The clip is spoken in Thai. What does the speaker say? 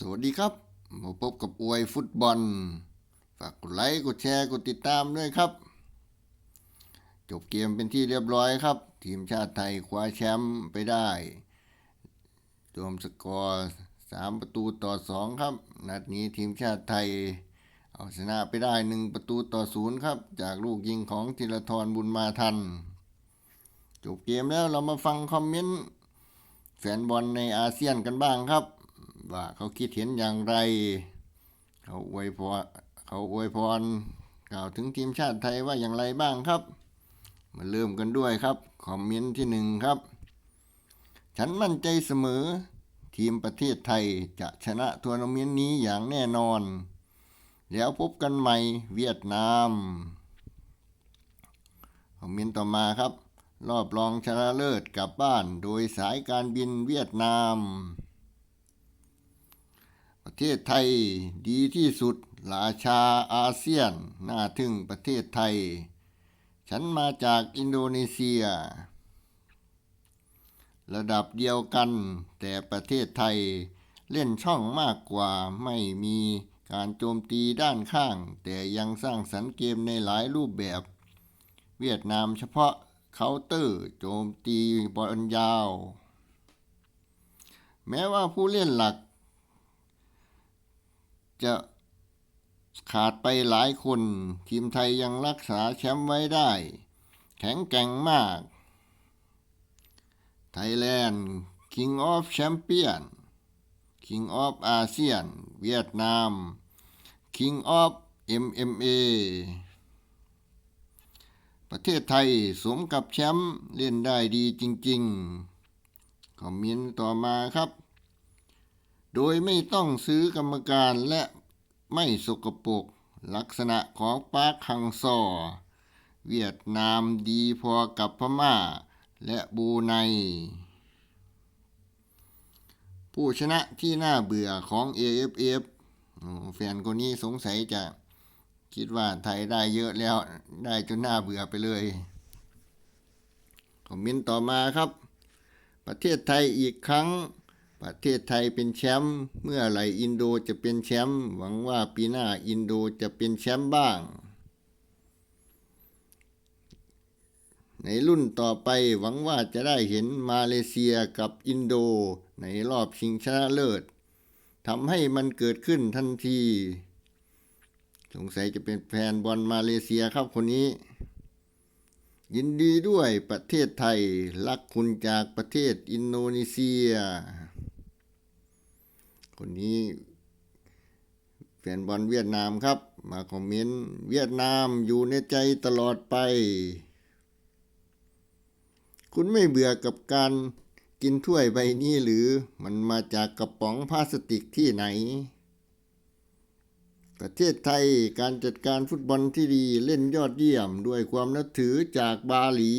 สวัสดีครับ มาพบกับอวยฟุตบอล ฝากกดไลค์ กดแชร์ กดติดตามด้วยครับ จบเกมเป็นที่เรียบร้อยครับ ทีมชาติไทยคว้าแชมป์ไปได้รวมสกอร์สามประตูต่อสองครับ นัดนี้ทีมชาติไทย เอาชนะไปได้หนึ่งประตูต่อศูนย์ครับ จากลูกยิงของธีรทรบุญมาทัน จบเกมแล้วเรามาฟังคอมเมนต์แฟนบอลในอาเซียนกันบ้างครับ ว่าเขาคิดเห็นอย่างไร เขาอวยพรเขาอวยพรกล่าวถึงทีมชาติไทยว่าอย่างไรบ้างครับ มาเริ่มกันด้วยครับ คอมเมนต์ที่หนึ่งครับ ฉันมั่นใจเสมอ ทีมประเทศไทยจะชนะทัวร์นาเมนต์นี้อย่างแน่นอน แล้วพบกันใหม่เวียดนามคอมเมนต์ต่อมาครับ รอบรองชนะเลิศกลับบ้านโดยสายการบินเวียดนาม ประเทศไทยดีที่สุดราชาอาเซียน น่าทึ่งประเทศไทย ฉันมาจากอินโดนีเซีย ระดับเดียวกัน แต่ประเทศไทยเล่นช่องมากกว่าไม่มีการโจมตีด้านข้าง แต่ยังสร้างสรรค์เกมในหลายรูปแบบ เวียดนามเฉพาะเคาน์เตอร์โจมตีบอลยาว แม้ว่าผู้เล่นหลัก จะขาดไปหลายคน ทีมไทยยังรักษาแชมป์ไว้ได้ แข็งแกร่งมาก ไทยแลนด์ King of Champion King of ASEAN เวียดนาม King of MMA ประเทศไทยสมกับแชมป์เล่นได้ดีจริงๆ คอมเมนต์ต่อมาครับ โดยไม่ต้องซื้อกรรมการและไม่สกปรกลักษณะของปาร์คฮังซอ เวียดนามดีพอกับพม่า และบูไน ผู้ชนะที่น่าเบื่อของ AFF โอ้แฟนคนนี้สงสัยจะคิดว่าไทยได้เยอะแล้วได้จนน่าเบื่อไปเลย คอมเมนต์ต่อมาครับ ประเทศไทยอีกครั้ง ประเทศไทยเป็นแชมป์เมื่อไหร่อินโดจะเป็นแชมป์หวังว่าปีหน้าอินโดจะเป็นแชมป์บ้าง ในรุ่นต่อไปหวังว่าจะได้เห็นมาเลเซียกับอินโดในรอบชิงชนะเลิศทำให้มันเกิดขึ้นทันที สงสัยจะเป็นแฟนบอลมาเลเซียครับคนนี้ ยินดีด้วยประเทศไทยรักคุณจากประเทศอินโดนีเซีย คนนี้แฟนบอลเวียดนามครับ มาคอมเมนต์เวียดนามอยู่ในใจตลอดไป คุณไม่เบื่อกับการกินถ้วยใบนี้หรือมันมาจากกระป๋องพลาสติกที่ไหน ประเทศไทยการจัดการฟุตบอลที่ดีเล่นยอดเยี่ยมด้วยความนับถือจากบาหลี